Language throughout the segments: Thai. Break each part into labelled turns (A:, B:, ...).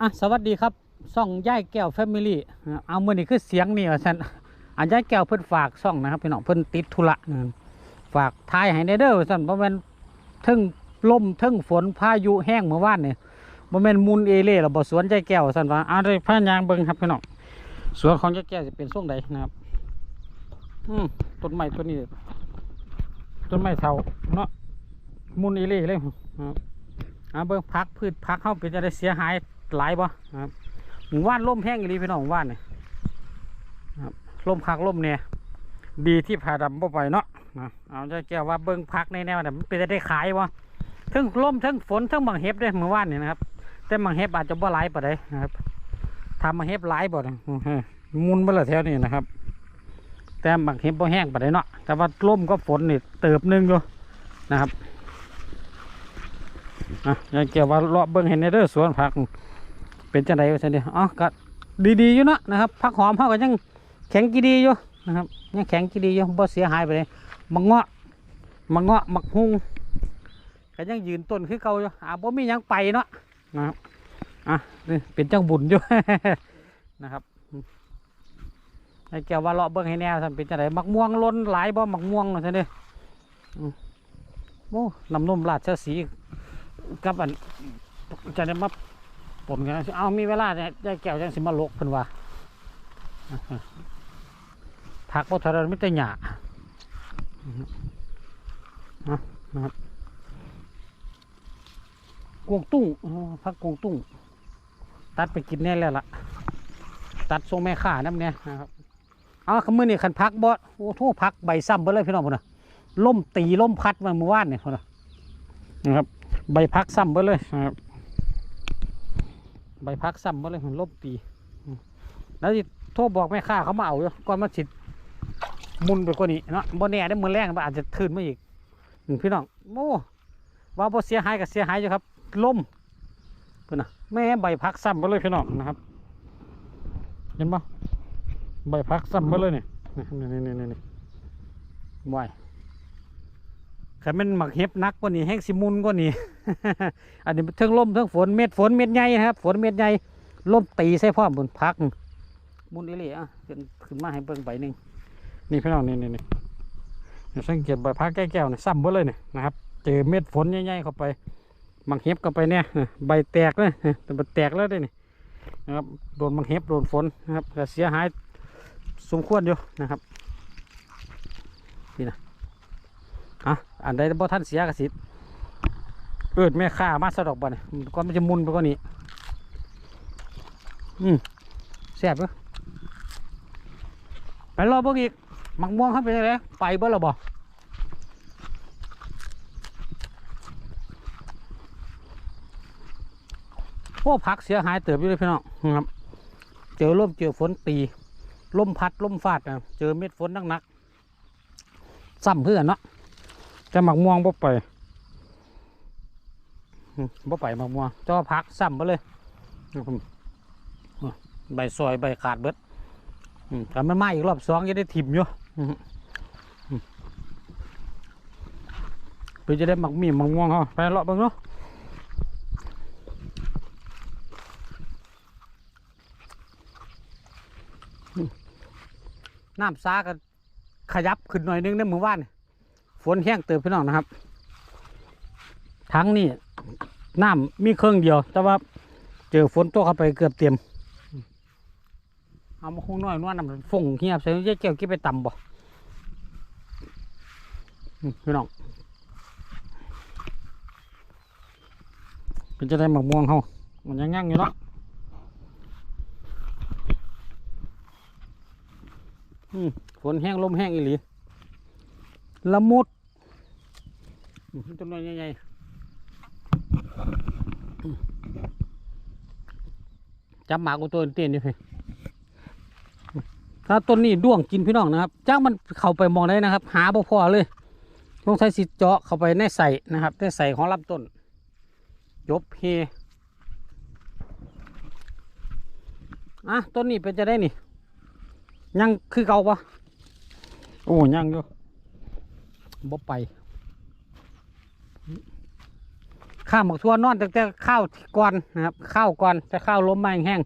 A: อะสวัสดีครับซ่องย่ายแก้วแฟมิลี่เอาเมื่อนี่คือเสียงนี่ว่าฉันอันย่ายแก้วเพิ่นฝากซ่องนะครับพี่น้องเพิ่นติดธุระนะครับฝากทายให้ได้เด้อว่าฉันเพราะมันทึ่งลมทึ่งฝนพายุแห้งเมื่อวานเนี่ยบ่แม่นมุนเอเล่หรอบ่สวนย่ายแก้วว่าฉันว่าเอาได้พายางเบิ่งครับพี่น้องสวนของย่ายแก้วจะเป็นทรงใดนะครับอืมต้นไม้ต้นนี้ต้นไม้เฒ่าเนาะมุนเอเล่เลยครับอ่าเบิ่งพักพืชพักเข้าเป็นจะได้เสียหาย หลายบ่ครับหมู่บ้านล่มแห้งอีหลีพี่น้องหมู่บ้านเนี่ยครับล่มพักล่มเนี่ยดีที่ผ่าดำบ่ไปเนาะนะเอาจะแก้วว่าเบิ่งพักในแนวน่ะมันเป็นจะได้ขายบ่ทั้งล่มทั้งฝนทั้งบังเห็บด้เมื่อวานเนี่ยนะครับ แต่บังเห็บอาจจะบ่หลายปานใดนะครับทำบังเห็บหลายบ่เลยมุนบ่ละแถวนี้นะครับ แต่บังเห็บบ่แห้งปานใดเนาะแต่ว่าล่มก็ฝนนี่เติบหนึงอยู่นะครับอะยายเกี่ยวว่าเลาะเบิ้งเห็นในเด้อสวนผัก เป็นจังไดวะซั่นเดีอ๋อก็ดีๆอยู่เนาะนะครับผักหอมเฮาก็ยังแข็งกีดีอยู่นะครับยังแข็งกีดีอยู่บ่เสียหายไปเลยมังเงาะมังเงาะมักฮุงก็ยังยืนต้นคือเก่าอยู่อ่าบ่มียังไปเนาะนะครับอะนี่เป็นจังบุญอยู่ นะครับยายเกี่ยวว่าเลาะเบิ้งให้แน่ซั่นเป็นจังไดมักม่วงล้นหลายบ่มักม่วงว่าซั่นเด้อืมโอ้น้ำนมราชสีกับอันจะได้มา ปนกันนะเอามีเวลาเนี่ยได้แก้วจังสิมาลกเพิ่นว่าผักบ่ทะเลไม่แต่หญ้านะนะครับกวงตุ้งผักกวงตุ้ง ตัดไปกินแน่แล้วล่ะ ตัดทรงแม่ข่าน้ำเนี่ยนะครับเอาขมือนี่ขันพักบอสโอ้โหพักใบซ้ำไปเลยพี่น้องพุ่นนะล่มตีล่มพัดมาเมื่อวานเนี่ยพุ่นนะนะครับ ใบพักซ้ำไปเลยนะครับ ใบพักซ้ำไปเลยมันลบตีแล้วที่โทรบอกแม่ค้าเขามาเอาอยู่ก่อนมาฉิดมุนไปกว่านี้เนาะบ่แน่ได้มือแรงมันอาจจะทื่นมาอีกอืมพี่น้องโอ้ว่าบ่เสียหายก็เสียหายอยู่ครับล่มเพื่อนนะแม่ใบพักซ้ำไปเลยพี่น้องนะครับเห็นปะใบพักซ้ำไปเลยเนี่ยนี่นี่นี่นี่นี่ว ขันมันหมักเห็บนักกว่านี้แห้งสิมุนกว่านี้ อันนี้เทิงลมเทิงฝนเม็ดฝนเม็ดใหญ่นะครับฝนเม็ดใหญ่ลมตีใส่พ่อมบนพัก มุนอีหลีอะขึ้นขึ้นมาให้เบิ่งใบหนึ่งนี่พี่น้องนี่นี่นี่นี่สังเกตใบพักแก้วๆนี่ซ้ำเบ่เลยนี่นะครับ เจอเม็ดฝนใหญ่ๆเข้าไปหมักเห็บเข้าไปเนี่ยใบแตกเลยแต่ใบแตกแล้วด้วยนี่นะครับโดนหมักเห็บโดนฝนนะครับเสียหายสมควรอยู่นะครับนี่นะ อะอันใดบ่ท่านเสียกสิเอิดแม่ค้ามาสะดอกบ่เนี่ยก่อนมันจะมุนไปกว่านี้อืมแซ่บเด้อไปรอเบิ่อีกมักม่วงเข้าไปเลยไปเบิ่แล้วบ่โอ้ผักเสียหายเติบอยู่เลยพี่น้องครับ เจอลมเจอฝนตีลมพัดลมฟาดนะเจอเม็ดฝนหนักๆซ้ำเพื่อนเนาะ แต่หมักม่วงบ่ไปบ่ไปหมักม่วงจอพักซ้ำไปเลยใบซอยใบขาดเบิดอืมแต่มันมาอีกรอบสองจะได้ถิ่มอยู่อืมอืมเพื่อจะได้หมักมีหมักม่วงเขาไปเลาะบิ่งเนาะน้ำซาก็ขยับขึ้นหน่อยนึงในหมู่บ้าน ฝนแห้งเติมพี่น้องนะครับ ทั้งนี่น้ำมีเครื่องเดียว แต่ว่าเจอฝนตกเข้าไปเกือบเต็มเอามาคงน้อยนวลน้ำฝงเงียบใส่ยายเกี่ยวก็บไปต่ำบ่พี่น้องเป็นจะได้หมักม่วงเขามันยังยั่งอยู่เนาะฝนแห้งลมแห้งอีหลีละมุด ต้นไม้ใหญ่ๆจับหมากตัวเตี้ยนอยู่พี่ถ้าต้นนี้ด้วงกินพี่น้องนะครับจ้างมันเข้าไปมองได้นะครับ หาบ่พอเลยต้องใช้สิเจาะเข้าไปในใส่นะครับในใส่ของลำต้น ยบเฮอะต้นนี้เป็นจะได้นี่ ยังคือเก่าปะโอ้ยังอยู่บ่ไป ข้าวหมกทั่วนอนตั้งแต่ข้าวก่อนนะครับข้าวก่อนแต่ข้าวล้มมาแห้ง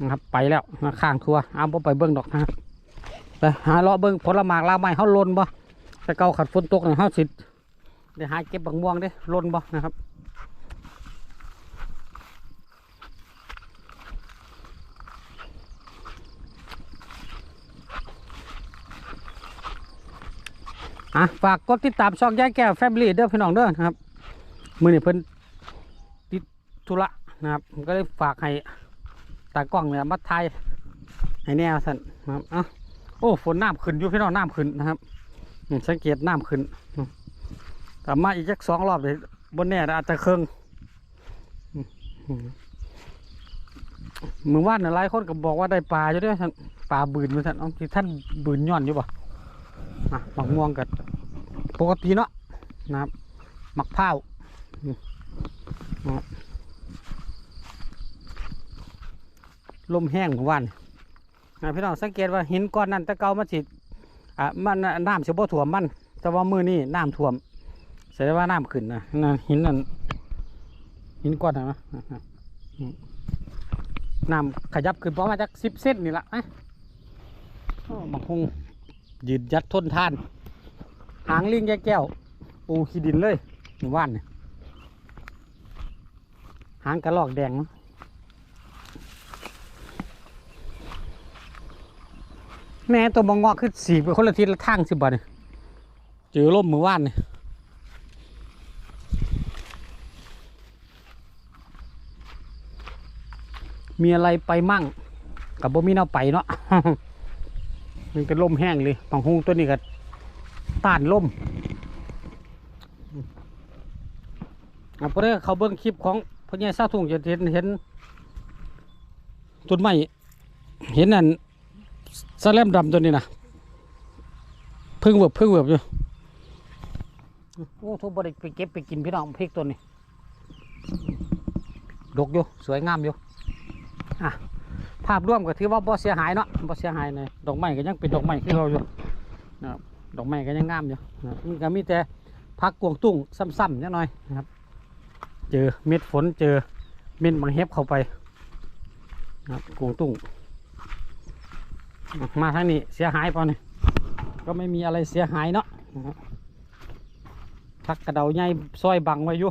A: นะครับ ไปแล้วข้างทัวเอาบ่ไปเบิ้งดอกนะครับไปหาเลาะเบิ้งผลหมากลาไม้เขาลนบ่แต่เก่าขัดฝนตกเนี่ยเขาสิเดี๋ยวหาเก็บบักม่วงเด้ลนบ่นะครับอะฝากกดติดตามช่องยาแก้วแฟมิลี่เด้อพี่น้องเด้อนครับ มื่อนี่เพิ่นติดธุระนะครับก็เลยฝากให้ตากล้องเนี่ยมาถ่ายให้แนวสั่นนะครับเอะโอ้ฝนน้ำขึ้นอยู่พี่น้องน้ำขึ้นนะครับสังเกตน้ำขึ้นแต่มาอีกสักสองรอบเลยบนแน่อาจจะเครื่องอืมอืมมือว่านน่ะหลายคนก็บอกว่าได้ปลาอยู่ด้วยท่านปลาบืนมาท่านเอาที่ท่านบืนย่อนอยู่ป่ะอะหมักม่วงกับปกติเนาะนะครับหมักเผา ลมแห้งของวันพี่น้องสังเกตว่าหินก้อนนั้นตะเกามันสิอะมันน้ำสิบ่ท่วมมัน แต่ว่ามือนี้น้ำท่วมแสดงว่าน้ำขึ้นนะนั่นหินนั่นหินก้อนนะนะน้ำขยับขึ้นประมาณจักสิบเซนนี่ละนะโอ้บางคงยืดยัดทนทาน หางลิงแย่แก้วปูขี้ดินเลยหมู่บ้านเนี่ย หางกระลอกแดงเนาะแม่ตัวบงงอกขึ้นสีไปคนละทิศละทางสิบ่เนี่ยเจอล่มมือว่านเนี่ยมีอะไรไปมั่ง กับบ่มีแนวไปเนาะมันเป็นลมแห้งเลยบางฮุงตัวนี้ก็ต้านลมอะพอได้เขาเบิ้งคลิปของ พ่อใหญ่ซาทุ่งจะเห็นเห็นต้นไม้เห็นนั่นสแลมดำตัวนี้นะพึ่งเวิบพึ่งเวิบอยู่โอ้ทุบบริไปเก็บไปกินพี่น้องพริกตัวนี้ดกอยู่สวยงามอยู่อะภาพรวมก็ถือว่าบ่เสียหายเนาะบ่เสียหายเลยดอกไม้ก็ยังเป็นดอกไม้ที่เราอยู่นะครับดอกไม้ก็ยังงามอยู่นะมันก็มีแต่พักกวงตุ้งซ้ำๆนิดหน่อยนะครับ เจอเม็ดฝนเจอเม็ดมังเห็บเข้าไปนะครับกวางตุ้งมาทางนี้เสียหายป่ะเนี่ยก็ไม่มีอะไรเสียหายเนาะนะครับพักกระเดาใหญ่ซอยบังไว้อยู่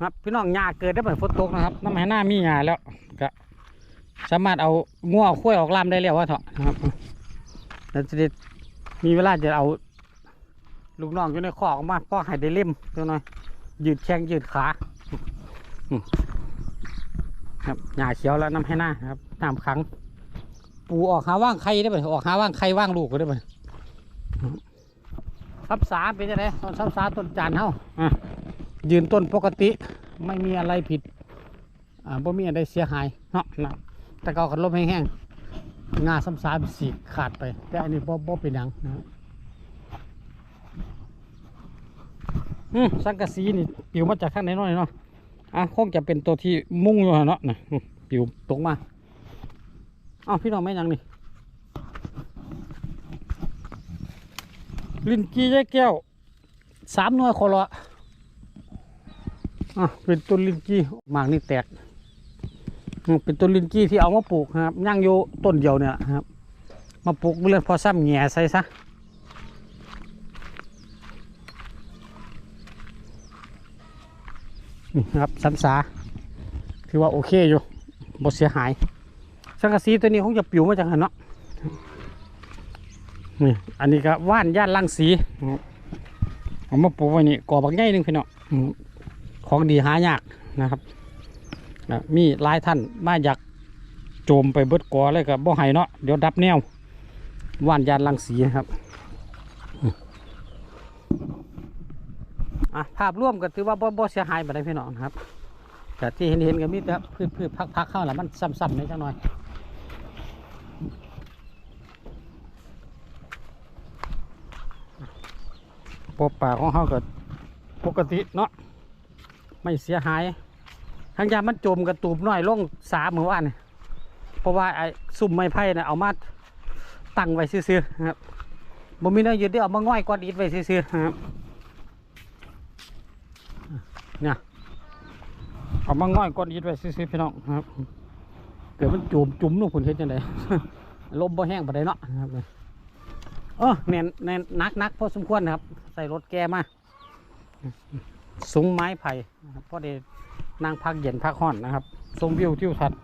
A: ครับพี่น้องหญ้าเกิดได้เหมือนฝนตกนะครับน้ำแม่หน้ามีหญ้าแล้วก็ สามารถเอางัวเอาข้วยออกลามได้แล้วว่าเถอะนะครับแล้วจะได้มีเวลาจะเอา ลูกน้องอยู่ในคอกออกมาพ่อให้ได้เล่มตัวหน่อยยืดแข้งยืดขาอืมครับหญ้าเขียวแล้วน้ำให้หน้าครับน้ำขัง ปูออกหาว่างไข่ได้ไหมออกหาว่างไข่ว่างลูกก็ได้ไหมซับสาเป็นยังไงต้นซับสาต้นจานเฮาอะยืนต้นปกติไม่มีอะไรผิด อ่าบ่มีอะไรเสียหายเนาะนะ แต่เก่าขันลมแห้งๆงาซ้ำซาบสีขาดไป แต่อันนี้บ่บ่เป็นหยังนะครับอืมสังกะสีนี่ปิวมาจากข้างไหนน้อยเนาะอะคงจะเป็นตัวที่มุ่งอยู่เนาะนะปิวตกมาอ้าวพี่น้องไม่นยังนี่ลินกี้ยายแก้วสามหน่วยคอละอะเป็นต้นลินกี้หมากนี่แตก เป็นต้นลินจี้ที่เอามาปลูกครับย่างอยู่ต้นเดียวเนี่ยครับ มาปลูกเรื่อยพอซ้ำแง่ใส่ซะนี่นะครับสันสาถือว่าโอเคอยู่บ่เสียหายสังกะสีตัวนี้คงจะปลิวมาจากหันเนาะนี่อันนี้ก็ว่านย่านลังสีเอามาปลูกไว้นี่กอบักใหญ่หนึงพี่เนาะของดีหายากนะครับ นะมีหลายท่านมาอยากโจมไปเบิดกอเลยกับบ่ให้เนาะเดี๋ยวดับแนวว่านยานลังสีนะครับอะภาพร่วมก็ถือว่าบ่บ่เสียหายไปได้พี่น้องนะครับแต่ที่เห็นเห็นก็มีแต่พืชพืชพักพักๆเข้าแหละมันซ้ำๆนิดจังหน่อยปบป่าของเขาก็ปกติเนาะไม่เสียหาย ทางยามมันจมกระตูบน้อยลงสามมือว่านนี่ราะว่าไอ้ซุ่มไม้ไผ่นะเอามาตั้งไว้ซื่อๆนะครับบ่มีแนวยึดได้เอามาง่อยก้อนอิฐไว้ซื่อๆนะครับเนี่ยเอามาง่อยก้อนอิฐไว้ซื่อๆพี่น้องนะครับเกิดมันจุ่มจุ่มลงพุ่นเฮ็ดจังไดลมบ่แห้งปานใดเนาะนะครับเออแน่นแน่นนักนักพอสมควรนะครับ ใส่รถแกมาสูงไม้ไผ่นะครับพอได้ นั่งพักเย็นพักห้อนนะครับชมวิวทิวทัศน์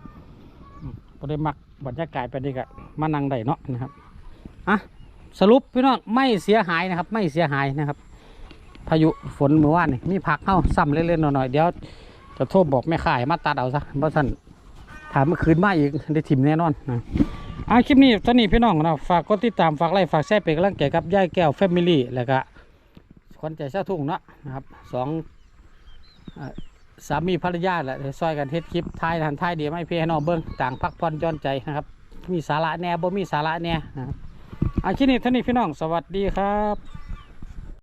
A: อืมพอได้มักบรรยากาศไปดีกะมานั่งได้เนาะนะครับอะสรุปพี่น้องไม่เสียหายนะครับ ไม่เสียหายนะครับ พายุฝนเมื่อวานนี่มีพักเข้าซ้ำเล่นๆหน่อยๆเดี๋ยวจะโทรบอกแม่ขายมาตัดเอาซะเพราะท่านถามเมื่อคืนมาอีกได้ถิ่มแน่นอนนะอ่าคลิปนี้ตอนนี้พี่น้องนะฝากกดติดตามฝากไลค์ฝากแชร์เป็นกำลังใจกับยายแก้วแฟมิลี่แล้วก็คนใจเช่าทุ่งเนาะนะครับสองอ สามีภรรยาแหละซอยกันเฮ็ดคลิปท้ายทันท้ายเดียวไม่เพียให้น้องเบิ้งต่างพักผ่อนย้อนใจนะครับ มีสาระแน่บ่มีสาระแน่นะครับอ่าคลิปนี้เท่านี้พี่น้องสวัสดีครับ